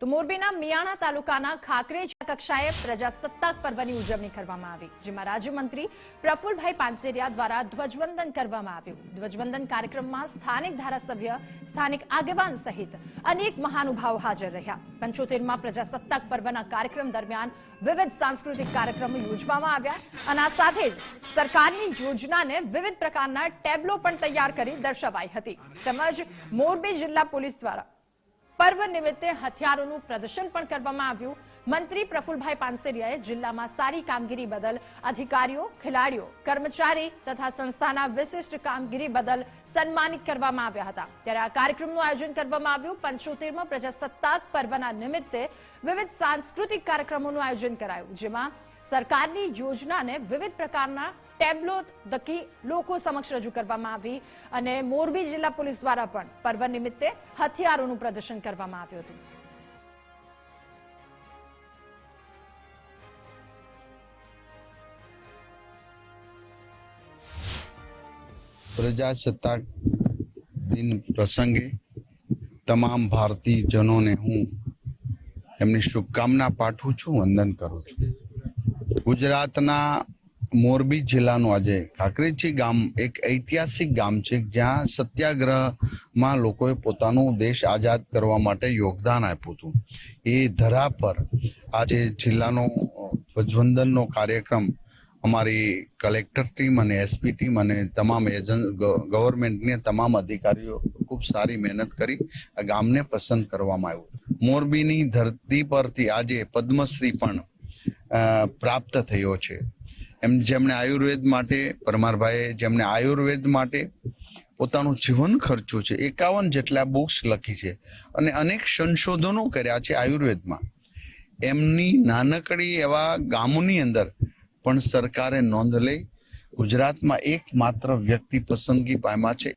તો મોરબીના મિયાણા તાલુકાના ખાકરેજ કક્ષાએ પ્રજાસત્તાક પર્વની ઉજવણી કરવામાં આવી, જેમાં રાજ્યમંત્રી પ્રફુલભાઈ પાનસેરિયા દ્વારા ધ્વજવંદન કરવામાં આવ્યું. ધ્વજવંદન કાર્યક્રમમાં સ્થાનિક ધારાસભ્ય, સ્થાનિક આગેવાન સહિત અનેક મહાનુભાવો હાજર રહ્યા. પંચોતેરમાં પ્રજાસત્તાક પર્વના કાર્યક્રમ દરમિયાન વિવિધ સાંસ્કૃતિક કાર્યક્રમો યોજવામાં આવ્યા અને આ સાથે જ સરકારની યોજનાને વિવિધ પ્રકારના ટેબ્લો પણ તૈયાર કરી દર્શાવાઈ હતી. તેમજ મોરબી જિલ્લા પોલીસ દ્વારા પર્વ નિમિત્તે હથિયારોનું પ્રદર્શન પણ કરવામાં આવ્યું. મંત્રી પ્રફુલભાઈ પાનસેરિયાએ જિલ્લામાં સારી કામગીરી બદલ અધિકારીઓ, ખેલાડીઓ, કર્મચારી તથા સંસ્થાના વિશિષ્ટ કામગીરી બદલ સન્માનિત કરવામાં આવ્યા હતા. ત્યારે આ કાર્યક્રમનું આયોજન કરવામાં આવ્યું. પંચોતેરમાં પ્રજાસત્તાક પર્વના નિમિત્તે વિવિધ સાંસ્કૃતિક કાર્યક્રમોનું આયોજન કરાયું, જેમાં સરકારની યોજનાને વિવિધ પ્રકારના ટેબ્લો દકી લોકો સમક્ષ રજૂ કરવામાં આવી અને મોરબી જિલ્લા પોલીસ દ્વારા પણ પર્વ નિમિત્તે હથિયારોનું પ્રદર્શન કરવામાં આવ્યું હતું. પ્રજાસત્તાક દિન પ્રસંગે તમામ ભારતીયજનોને હું એમની શુભકામના પાઠવું છું, વંદન કરું છું. ગુજરાતના મોરબી જિલ્લાનું આજે કાંકરેજી ગામ એક ઐતિહાસિક ગામ છે, જ્યાં સત્યાગ્રહમાં લોકોએ પોતાનું દેશ આઝાદ કરવા માટે યોગદાન આપ્યું હતું. એ ધરા પર આજે જિલ્લાનો ધ્વજવંદનનો કાર્યક્રમ અમારી કલેક્ટર ટીમ અને એસપી ટીમ અને તમામ એજન્ટ ગવર્મેન્ટને તમામ અધિકારીઓ ખૂબ સારી મહેનત કરી આ ગામને પસંદ કરવામાં આવ્યું. મોરબીની ધરતી પરથી આજે પદ્મશ્રી પણ પ્રાપ્ત થયો છે. એમ જેમણે આયુર્વેદ માટે, પરમારભાઈએ જેમણે આયુર્વેદ માટે પોતાનું જીવન ખર્ચ્યું છે, એકાવન જેટલા બુક્સ લખી છે અને અનેક સંશોધનો કર્યા છે આયુર્વેદમાં. એમની નાનકડી એવા ગામોની અંદર પણ સરકારે નોંધ લઈ ગુજરાતમાં એકમાત્ર વ્યક્તિ પસંદગી પામ્યા છે